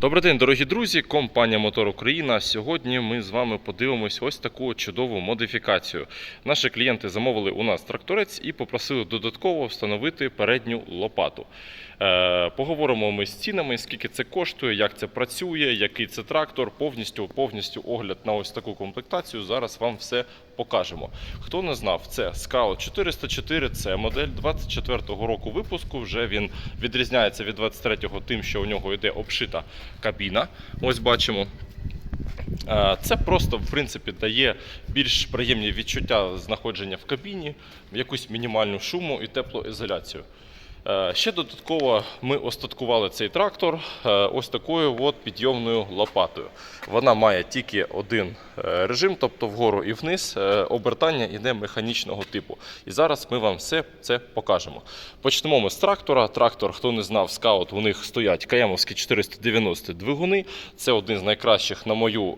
Добрий день, дорогі друзі, компанія Мотор Україна. Сьогодні ми з вами подивимось ось таку чудову модифікацію. Наші клієнти замовили у нас тракторець і попросили додатково встановити передню лопату. Е, поговоримо ми з цінами, скільки це коштує, як це працює, який це трактор. Повністю повністю огляд на ось таку комплектацію. Зараз вам все покажемо. Хто не знав, це Scout 404, це модель 24-го року випуску. Вже він відрізняється від 23-го тим, що у нього йде обшита кабіна. Ось бачимо. Е, Це просто в принципі дає більш приємні відчуття знаходження в кабіні, якусь мінімальну шуму і теплоізоляцію. Е, Ще додатково ми остаткували цей трактор е, ось такою от підйомною лопатою. Вона має тільки один е, режим, тобто вгору і вниз. Обертання йде механічного типу. І зараз ми вам все це покажемо. Почнемо ми з трактора. Трактор, хто не знав, скаут, у них стоять каямовські 490 двигуни. Це один з найкращих, на мою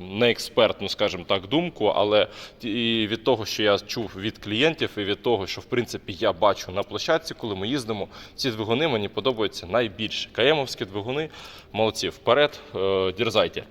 неекспертну, скажімо так, думку, але і від того, що я чув від клієнтів, і від того, що в принципі я бачу на площадці, коли ми їздимо, ці двигуни мені подобаються найбільше. Каємовські двигуни, молодці, вперед, е, дерзайте.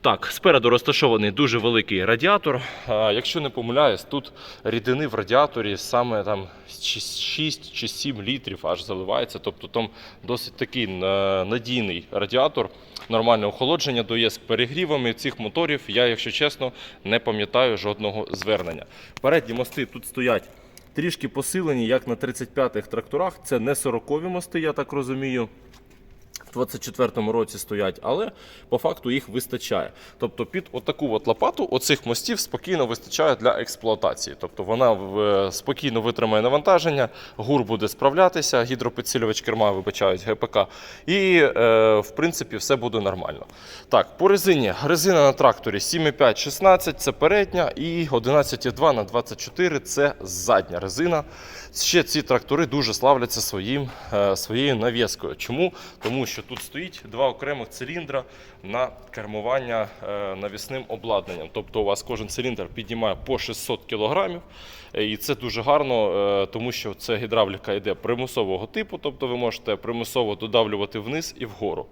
Так, спереду розташований дуже великий радіатор. Якщо не помиляюсь, тут рідини в радіаторі саме там 6 чи 7 літрів аж заливається. Тобто там досить такий е, надійний радіатор, нормальне охолодження дає з перегрівами цих моторів. Я, якщо чесно, не пам'ятаю жодного звернення. Передні мости тут стоять трішки посилені, як на 35-х тракторах. Це не 40-ві мости, я так розумію 24-му році стоять, але по факту їх вистачає. Тобто під отаку от лопату оцих мостів спокійно вистачає для експлуатації. Тобто вона спокійно витримає навантаження, гур буде справлятися, гідропідсилювач керма вибачають ГПК, і е, в принципі все буде нормально. Так, по резині. Резина на тракторі 7,5 16 це передня, і 11,2 на 24 це задня резина. Ще ці трактори дуже славляться своїм, е, своєю навіскою. Чому? Тому що тут стоїть два окремих циліндра на кермування е, навісним обладнанням. Тобто у вас кожен циліндр піднімає по 600 кг. І це дуже гарно, е, тому що це гідравліка йде примусового типу, тобто ви можете примусово додавлювати вниз і вгору.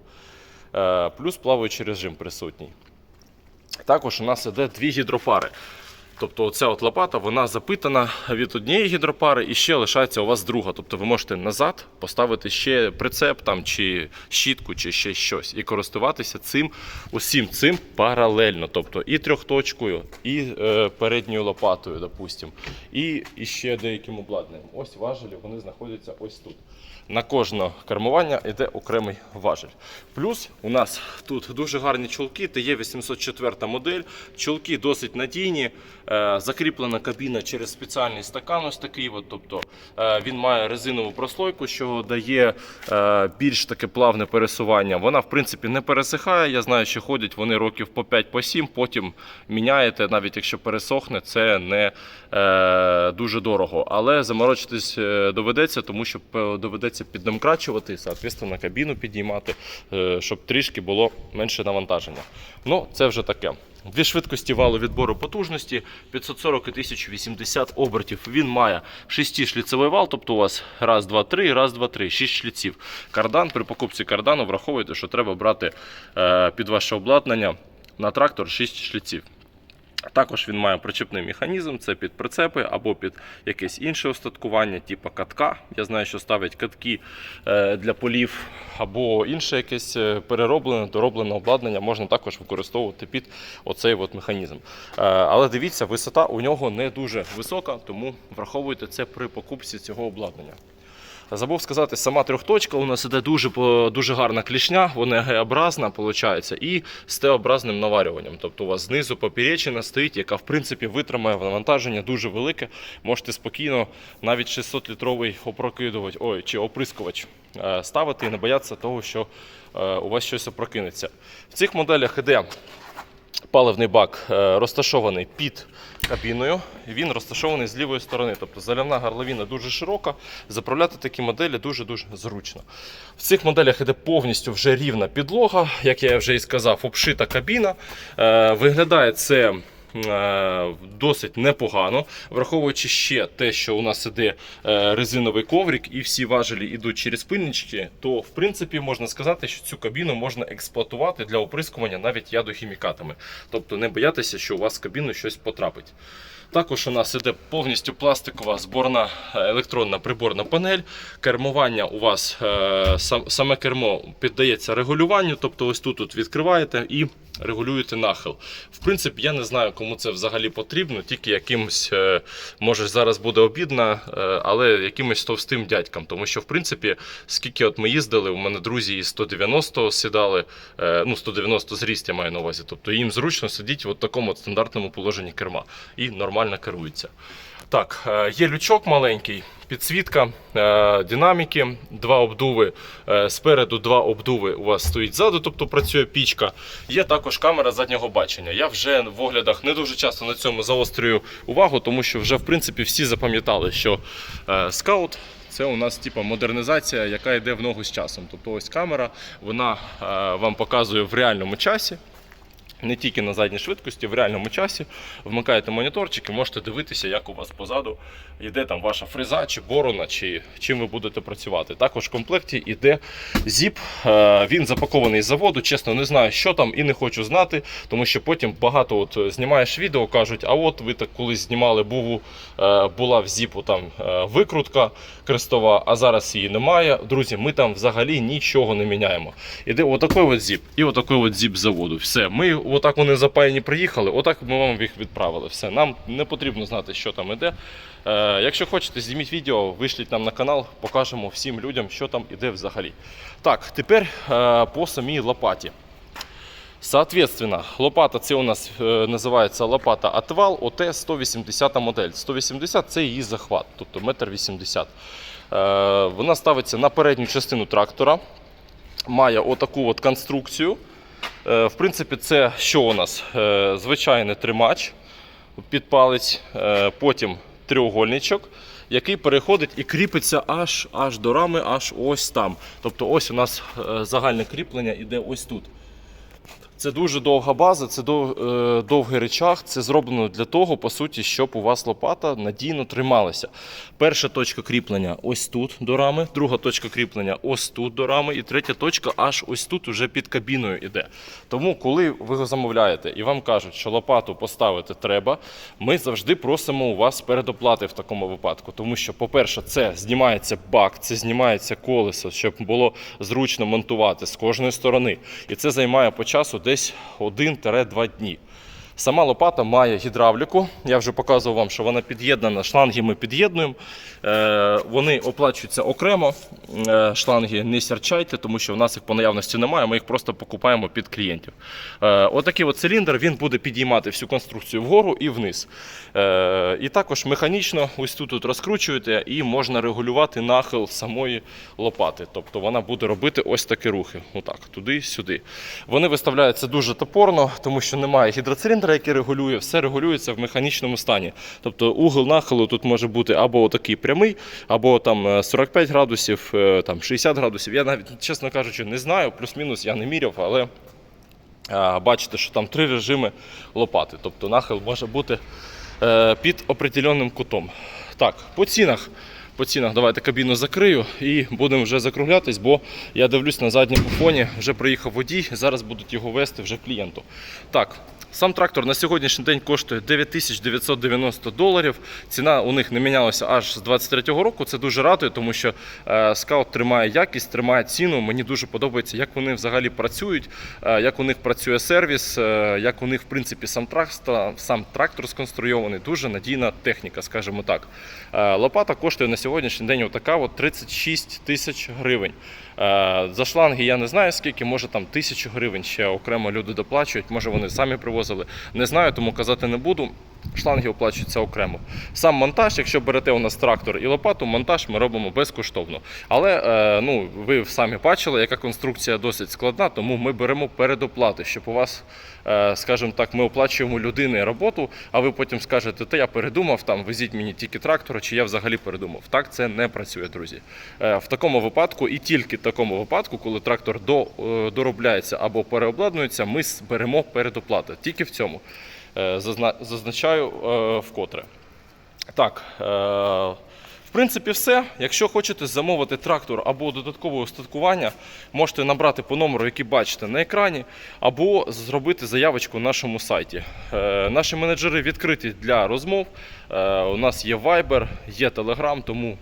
Е, Плюс плаваючий режим присутній. Також у нас іде дві гідропари. Тобто оця от лопата вона запитана від однієї гідропари і ще лишається у вас друга. Тобто ви можете назад поставити ще прицеп там, чи щітку, чи ще щось, і користуватися цим усім цим паралельно. Тобто і трьохточкою, і е, передньою лопатою, допустим, і, і ще деяким обладнанням. Ось важелі вони знаходяться ось тут. На кожне кермування йде окремий важель. Плюс у нас тут дуже гарні чолки, ТЕ 804 модель. Чолки досить надійні. Е, Закріплена кабіна через спеціальний стакан. Ось такий. От, тобто е, він має резинову прослойку, що дає е, більш таке плавне пересування. Вона, в принципі, не пересихає. Я знаю, що ходять вони років по 5-7, потім міняєте, навіть якщо пересохне, це не дуже дорого. Але заморочитись доведеться, тому що доведеться піддомкрачувати, соответственно, кабіну підіймати, щоб трішки було менше навантаження. Ну, це вже таке. Дві швидкості валу відбору потужності 540 і 1080 обертів. Він має 6-шліцевий вал, тобто у вас раз, два, три, раз, два, три, 6 шліців. Кардан при покупці кардану враховуйте, що треба брати е, під ваше обладнання на трактор 6 шліців. Також він має причепний механізм, це під прицепи або під якесь інше остаткування, типу катка. Я знаю, що ставлять катки е, для полів, або інше якесь е, перероблене, дороблене обладнання можна також використовувати під оцей от механізм. Е, Але дивіться, висота у нього не дуже висока, тому враховуйте це при покупці цього обладнання. Забув сказати, сама трьохточка у нас іде дуже, дуже гарна клішня, вона Г-образна, виходить, і з Т-образним наварюванням. Тобто у вас знизу поперечина стоїть, яка в принципі витримає навантаження дуже велике. Можете спокійно навіть 600-літровий опрокидувач, ой, чи оприскувач е, ставити і не боятися того, що е, у вас щось опрокинеться. В цих моделях іде паливний бак е, розташований під кабіною. Він розташований з лівої сторони. Тобто заливна горловина дуже широка. Заправляти такі моделі дуже-дуже зручно. В цих моделях іде повністю вже рівна підлога, як я вже і сказав, обшита кабіна. Е, Виглядає це досить непогано, враховуючи ще те, що у нас іде е, резиновий коврик і всі важелі йдуть через пильнички, то в принципі можна сказати, що цю кабіну можна експлуатувати для оприскування навіть ядохімікатами. Тобто не боятися, що у вас в кабіну щось потрапить. Також у нас іде повністю пластикова зборна е, електронна приборна панель. Кермування у вас е, саме кермо піддається регулюванню, тобто ось тут от відкриваєте і регулюєте нахил. В принципі, я не знаю, кому це взагалі потрібно, тільки якимось, е, може зараз буде обідно, але якимось товстим дядькам. Тому що, в принципі, скільки от ми їздили, у мене друзі із 190 сідали, ну 190 зріст я маю на увазі. Тобто їм зручно сидіти в такому от стандартному положенні керма і нормально керуються. Так, е, є лючок маленький, підсвітка, е, динаміки, два обдуви. е, Спереду два обдуви у вас стоїть ззаду, тобто працює пічка. Є також камера заднього бачення. Я вже в оглядах не дуже часто на цьому заострюю увагу, тому що вже в принципі всі запам'ятали, що скаут. Це у нас типу, модернізація, яка йде в ногу з часом. Тобто ось камера, вона вам показує в реальному часі, не тільки на задній швидкості, в реальному часі. Вмикаєте моніторчик і можете дивитися, як у вас позаду йде там ваша фреза чи борона, чи чим ви будете працювати. Також в комплекті йде зіп. Е, Він запакований з заводу. Чесно, не знаю, що там і не хочу знати, тому що потім багато от знімаєш відео, кажуть, а от ви так колись знімали, був, е, була в зіпу там е, викрутка крестова, а зараз її немає. Друзі, ми там взагалі нічого не міняємо. Іде отакий от зіп і отакий от зіп заводу. Все, ми отак вони запаяні приїхали, отак ми вам їх відправили. Все, нам не потрібно знати, що там іде. Е, якщо хочете, зніміть відео, вишліть нам на канал, покажемо всім людям, що там іде взагалі. Так, тепер е, по самій лопаті. Соответственно, лопата це у нас е, називається лопата Атвал ОТ 180 модель. 180 це її захват, тобто 1,80 м. Е, вона ставиться на передню частину трактора, має отаку от конструкцію. Е, в принципі, це що у нас? Е, звичайний тримач під палець, е, потім треугольничок, який переходить і кріпиться аж, аж до рами, аж ось там. Тобто ось у нас загальне кріплення іде ось тут. Це дуже довга база, це е, довгий речах. Це зроблено для того, по суті, щоб у вас лопата надійно трималася. Перша точка кріплення ось тут до рами, друга точка кріплення ось тут до рами, і третя точка аж ось тут уже під кабіною іде. Тому, коли ви його замовляєте і вам кажуть, що лопату поставити треба, ми завжди просимо у вас передоплати в такому випадку. Тому що, по-перше, це знімається бак, це знімається колесо, щоб було зручно монтувати з кожної сторони. І це займає по часу десь 1-2 дні. Сама лопата має гідравліку. Я вже показував вам, що вона під'єднана. Шланги ми під'єднуємо. Е, вони оплачуються окремо. Е, шланги не сярчайте, тому що в нас їх по наявності немає. Ми їх просто покупаємо під клієнтів. Е, отакий от циліндр він буде підіймати всю конструкцію вгору і вниз. І також механічно ось тут розкручуєте і можна регулювати нахил самої лопати. Тобто вона буде робити ось такі рухи. Отак, туди-сюди. Вони виставляються дуже топорно, тому що немає гідроциліндра, який регулює, все регулюється в механічному стані. Тобто угол нахилу тут може бути або отакий прямий, або там е, 45 градусів, е, там 60 градусів. Я навіть, чесно кажучи, не знаю, плюс-мінус я не міряв, але бачите, що там три режими лопати. Тобто нахил може бути е, під определенним кутом. Так, по цінах. По цінах давайте кабіну закрию і будемо вже закруглятись, бо я дивлюсь на задньому фоні, вже приїхав водій, зараз будуть його вести вже клієнту. Так, сам трактор на сьогоднішній день коштує 9990 доларів. Ціна у них не мінялася аж з 23-го року. Це дуже радує, тому що е, скаут тримає якість, тримає ціну. Мені дуже подобається, як вони взагалі працюють, е, як у них працює сервіс, е, як у них в принципі сам трактор, сам трактор сконструйований. Дуже надійна техніка, скажімо так. Лопата коштує на сьогоднішній день отака от 36 тисяч гривень. За шланги я не знаю скільки, може там тисячу гривень ще окремо люди доплачують, може вони самі привозили. Не знаю, тому казати не буду. Шланги оплачуються окремо. Сам монтаж, якщо берете у нас трактор і лопату, монтаж ми робимо безкоштовно. Але е, ну, ви самі бачили, яка конструкція досить складна, тому ми беремо передоплати, щоб у вас, е, скажімо так, ми оплачуємо людини роботу, а ви потім скажете, та я передумав, там везіть мені тільки трактора, чи я взагалі передумав. Так це не працює, друзі. Е, В такому випадку і тільки в такому випадку, коли трактор до, доробляється або переобладнується, ми беремо передоплати. Тільки в цьому. е, зазначаю е, вкотре. Так, е, в принципі, все. Якщо хочете замовити трактор або додаткове устаткування, можете набрати по номеру, який бачите на екрані, або зробити заявочку на нашому сайті. Наші менеджери відкриті для розмов. У нас є Viber, є Telegram, тому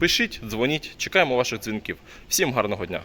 пишіть, дзвоніть, чекаємо ваших дзвінків. Всім гарного дня!